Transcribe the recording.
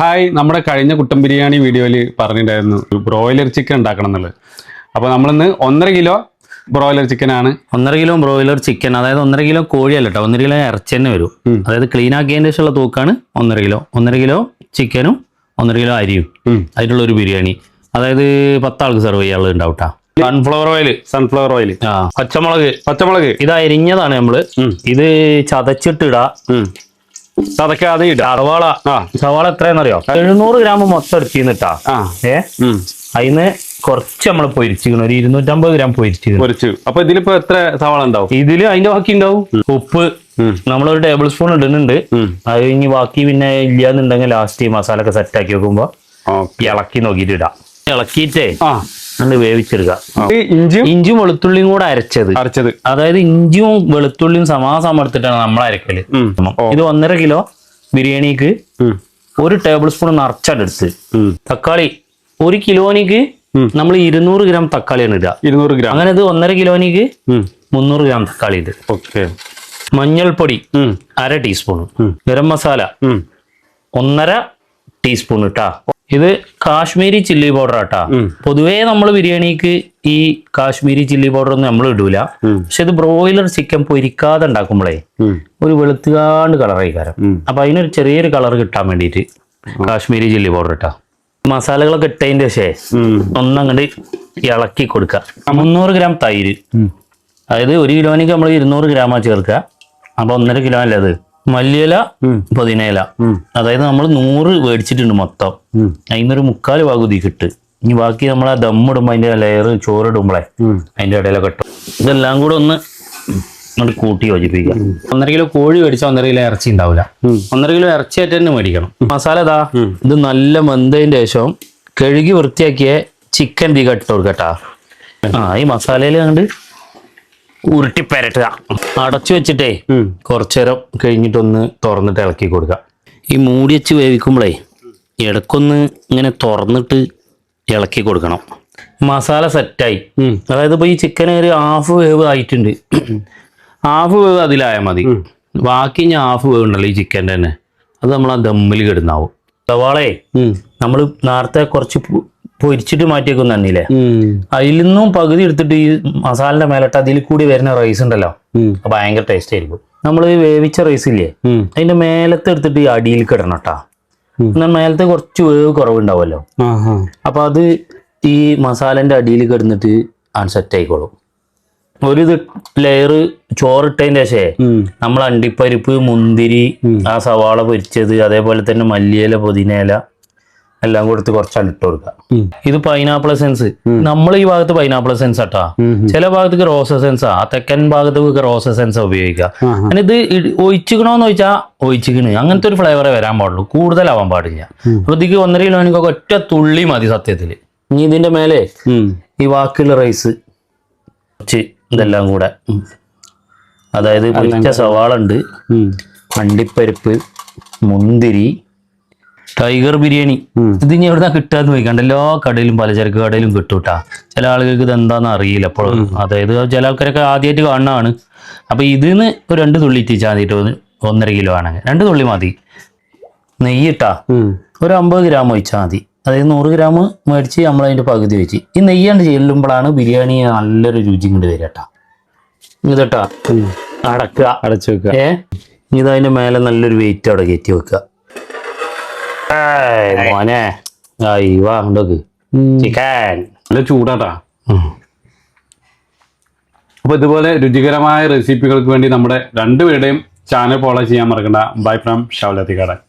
Hi നമ്മുടെ കഴിഞ്ഞ കുട്ടൻ ബിരിയാണി വീഡിയോയിൽ പറഞ്ഞിട്ടുണ്ടായിരുന്നു ബ്രോയിലർ ചിക്കൻ ഉണ്ടാക്കണം എന്നുള്ളത്. അപ്പോൾ നമ്മളിന്ന് ഒന്നര കിലോ ബ്രോയിലർ ചിക്കൻ ആണ്. ഒന്നര കിലോ ബ്രോയിലർ ചിക്കൻ അതായത് ഒന്നര കിലോ കോഴിയല്ല കേട്ടോ ഒന്നര കിലോ ഇറച്ചി തന്നെ വരും. അതായത് ക്ലീൻ ആക്കിയതിന് ശേഷമുള്ള തൂക്കാണ് ഒന്നര കിലോ. ഒന്നര കിലോ ചിക്കനും ഒന്നര കിലോ അരിയും. അതിനുള്ള ഒരു ബിരിയാണി. അതായത് പത്താൾക്ക് സെർവ് ചെയ്യാനുള്ളത് ഉണ്ടാവും കേട്ടോ സൺഫ്ലവർ ഓയിൽ സൺഫ്ലവർ ഓയിൽ പച്ചമുളക് പച്ചമുളക്. ഇത് അരിഞ്ഞതാണ് നമ്മൾ. ഇത് ചതച്ചിട്ടിടാ. ചതക്കാതെ ഇടാം. സവാള. ആ സവാള എത്രയാണെന്നറിയോ? എഴുന്നൂറ് ഗ്രാം മൊത്തം എടുത്തിന്നിട്ടാ ഏ. അതിന് കുറച്ച് നമ്മൾ പൊരിച്ചിരിക്കണം ഒരു ഇരുന്നൂറ്റമ്പത് ഗ്രാം പൊരിച്ചിരിക്കണം പൊരിച്ചു. അപ്പൊ ഇതിലിപ്പോ എത്ര സവാള ഉണ്ടാവും? ഇതിൽ അതിന്റെ ബാക്കി ഉണ്ടാവും. ഉപ്പ്. നമ്മളൊരു ടേബിൾ സ്പൂൺ ഇടുന്നുണ്ട്. അത് കഴിഞ്ഞ് ബാക്കി പിന്നെ ഇല്ലാന്നുണ്ടെങ്കിൽ ലാസ്റ്റ് മസാല ഒക്കെ സെറ്റ് ആക്കി വെക്കുമ്പോ ഇളക്കി നോക്കിയിട്ട് ഇടാം. ഇളക്കിയിട്ടേ അത് വേവിച്ചെടുക്കുക ഇഞ്ചിയും ഇഞ്ചിയും ഇഞ്ചും വെളുത്തുള്ളിയും കൂടെ അരച്ചത്. അരച്ചത്. അതായത് ഇഞ്ചിയും വെളുത്തുള്ളിയും സമാസം എടുത്തിട്ടാണ് നമ്മൾ അരക്കൽ ഇത് ഒന്നര കിലോ ബിരിയാണിക്ക് ഒരു ടേബിൾ സ്പൂൺ നിറച്ചെടുത്ത് എടുത്ത്. തക്കാളി ഒരു കിലോനിക്ക് നമ്മൾ ഇരുന്നൂറ് ഗ്രാം തക്കാളിയാണ് ഇടുക. ഇരുന്നൂറ് ഗ്രാം. അങ്ങനെ ഇത് ഒന്നര കിലോനിക്ക്. മുന്നൂറ് ഗ്രാം തക്കാളി ഇത് ഓക്കെ. മഞ്ഞൾപ്പൊടി. അര ടീസ്പൂൺ. ഗരം മസാല ഒന്നര ടീസ്പൂൺ ഇട്ടാ ഇത് കാശ്മീരി ചില്ലി പൗഡർ ആട്ടാ. പൊതുവേ നമ്മൾ ബിരിയാണിക്ക് ഈ കാശ്മീരി ചില്ലി പൗഡർ ഒന്നും നമ്മൾ ഇടൂല. പക്ഷെ ഇത് ബ്രോയിലർ ചിക്കൻ പൊരിക്കാതെ ഉണ്ടാക്കുമ്പോഴേ ഒരു വെളുത്തുകാണ്ട് കളറായി കാരം. അപ്പൊ അതിനൊരു ചെറിയൊരു കളർ കിട്ടാൻ വേണ്ടിയിട്ട് കാശ്മീരി ചില്ലി പൗഡർ ഇട്ടാ. മസാലകളൊക്കെ ഇട്ടതിന്റെ ശേഷം. ഒന്നങ്ങട് ഇളക്കി കൊടുക്കുക മുന്നൂറ് ഗ്രാം തൈര്. അതായത് ഒരു കിലോനിക്ക് നമ്മൾ ഇരുന്നൂറ് ഗ്രാമാ ചേർക്കുക അപ്പൊ ഒന്നര കിലോ അല്ലേ അത്. മല്ലിയില പതിനേല അതായത് നമ്മൾ നൂറ് മേടിച്ചിട്ടുണ്ട് മൊത്തം. ഉം. അതിനൊരു മുക്കാൽ പകുതി കിട്ട് ഇനി ബാക്കി നമ്മൾ ആ ദമ്മിടുമ്പോൾ അതിന്റെ ലെയർ ചോറ് ഉം. അതിന്റെ ഇടയിലൊക്കെ ഇട്ടും. ഇതെല്ലാം കൂടെ ഒന്ന് അങ്ങോട്ട് കൂട്ടി യോജിപ്പിക്കുക. ഒന്നര കിലോ കോഴി മേടിച്ചാൽ ഒന്നര കിലോ ഇറച്ചി ഉണ്ടാവില്ല. ഒന്നര കിലോ ഇറച്ചി ആയിട്ട് തന്നെ മേടിക്കണം. മസാല ഇതാ. ഇത് നല്ല മന്തതിന്റെ ശേഷം കഴുകി വൃത്തിയാക്കിയ ചിക്കൻ തീ കട്ട്. കൊടുക്കട്ടാ ആ ഈ മസാലയിൽ കണ്ട് ഉരുട്ടി പെരട്ടുക അടച്ചു വെച്ചിട്ടേ കുറച്ചേരം കഴിഞ്ഞിട്ടൊന്ന് തുറന്നിട്ട് ഇളക്കി കൊടുക്കുക. ഈ മൂടി വെച്ച് വേവിക്കുമ്പോഴേ ഇടക്കൊന്ന് ഇങ്ങനെ തുറന്നിട്ട് ഇളക്കി കൊടുക്കണം. മസാല സെറ്റായി. അതായത് ഇപ്പോൾ ഈ ചിക്കൻ ഒരു ഹാഫ് വേവ് ആയിട്ടുണ്ട്. ഹാഫ് വേവ് അതിലായാൽ മതി. ബാക്കി ഞാൻ ഹാഫ് വേവ് ഉണ്ടല്ലോ ഈ ചിക്കന്റെ തന്നെ. അത് നമ്മൾ ആ ദമ്മിൽ കിടന്നാവും സവാളേ നമ്മൾ നേരത്തെ കുറച്ച് പൊരിച്ചിട്ട് മാറ്റിയേക്കും തന്നില്ലേ. അതിൽ നിന്നും പകുതി എടുത്തിട്ട് ഈ മസാലന്റെ മേലിട്ട് അതിൽ കൂടി വരുന്ന റൈസ് ഉണ്ടല്ലോ? ഭയങ്കര ടേസ്റ്റ് ആയിരിക്കും. നമ്മൾ വേവിച്ച റൈസ് ഇല്ലേ? അതിന്റെ മേലത്തെ എടുത്തിട്ട് ഈ അടിയിൽ കിടണം കേട്ടാ. എന്നാൽ മേലത്തെ കുറച്ച് വേവ് കുറവുണ്ടാവുമല്ലോ. അപ്പൊ അത് ഈ മസാലന്റെ അടിയിൽ കിടന്നിട്ട് ആണ് സെറ്റ് ആയിക്കോളും. ഒരു ലെയർ ചോറിട്ടതിന്റെ ശേഷേ നമ്മൾ അണ്ടിപ്പരിപ്പ് മുന്തിരി ആ സവാള പൊരിച്ചത് അതേപോലെ തന്നെ മല്ലിയില പുതിനയില എല്ലാം കൊടുത്ത് കുറച്ച് അലിട്ട് കൊടുക്കുക. ഇത് പൈനാപ്പിൾ സെൻസ് നമ്മൾ ഈ ഭാഗത്ത് പൈനാപ്പിൾ സെൻസ് ആട്ടാ ചില ഭാഗത്തേക്ക് റോസ സെൻസ് ആ തെക്കൻ ഭാഗത്തേക്ക് റോസ സെൻസ് ഉപയോഗിക്കുക. ഇത് ഒഴിച്ചിക്കണോന്ന് ചോദിച്ചാൽ ഒഴിച്ചിക്കണ്. അങ്ങനത്തെ ഒരു ഫ്ലേവറേ വരാൻ പാടുള്ളൂ. കൂടുതലാവാൻ പാടില്ല. അപ്പൊ ഇതിക്ക് ഒന്നര കിലോ എനിക്ക് ഒറ്റ തുള്ളി മതി സത്യത്തിൽ ഇനി ഇതിന്റെ മേലെ ഈ വാക്കിയുള്ള റൈസ് കുറച്ച് ഇതെല്ലാം കൂടെ. അതായത് പൊരിച്ച സവാള ഉണ്ട്. വണ്ടിപ്പരിപ്പ് മുന്തിരി ടൈഗർ ബിരിയാണി. ഇത് ഇനി എവിടുന്നാ കിട്ടാന്ന് ചോദിക്കണ്ട എല്ലാ കടയിലും പലചരക്ക് കടയിലും കിട്ടൂട്ടാ. ചില ആളുകൾക്ക് ഇത് എന്താന്ന് അറിയില്ല അപ്പോൾ. അതായത് ചില ആൾക്കാരൊക്കെ ആദ്യമായിട്ട് കാണുന്നതാണ്. അപ്പൊ ഇതിന്ന് ഒരു രണ്ട് തുള്ളി ഇറ്റിച്ചാൽ മതിയിട്ട് ഒന്ന് ഒന്നര കിലോ ആണ് രണ്ട് തുള്ളി മതി. നെയ്യിട്ടാ. ഒരു അമ്പത് ഗ്രാം ഒഴിച്ചാൽ മതി. അതായത് നൂറ് ഗ്രാം മേടിച്ച് നമ്മൾ അതിന്റെ പകുതി വെച്ച്. ഈ നെയ്യാണ്ട് ചെല്ലുമ്പോഴാണ് ബിരിയാണി നല്ലൊരു രുചി കൊണ്ട് വരിക കേട്ടാ ഇതട്ടാ അടക്കുക. അടച്ചു വെക്കുക. ഏ? ഇതതിന്റെ മേലെ നല്ലൊരു വെയിറ്റ് അവിടെ കയറ്റി വെക്കുക. മോനെ. ചിക്കൻ. നല്ല ചൂടാട്ടാ. അപ്പൊ ഇതുപോലെ രുചികരമായ റെസിപ്പികൾക്ക് വേണ്ടി നമ്മുടെ രണ്ടുപേരുടെയും ചാനൽ ഫോളോ ചെയ്യാൻ മറക്കണ്ട. Bye from ഷൗലത്തിക്കാടൻ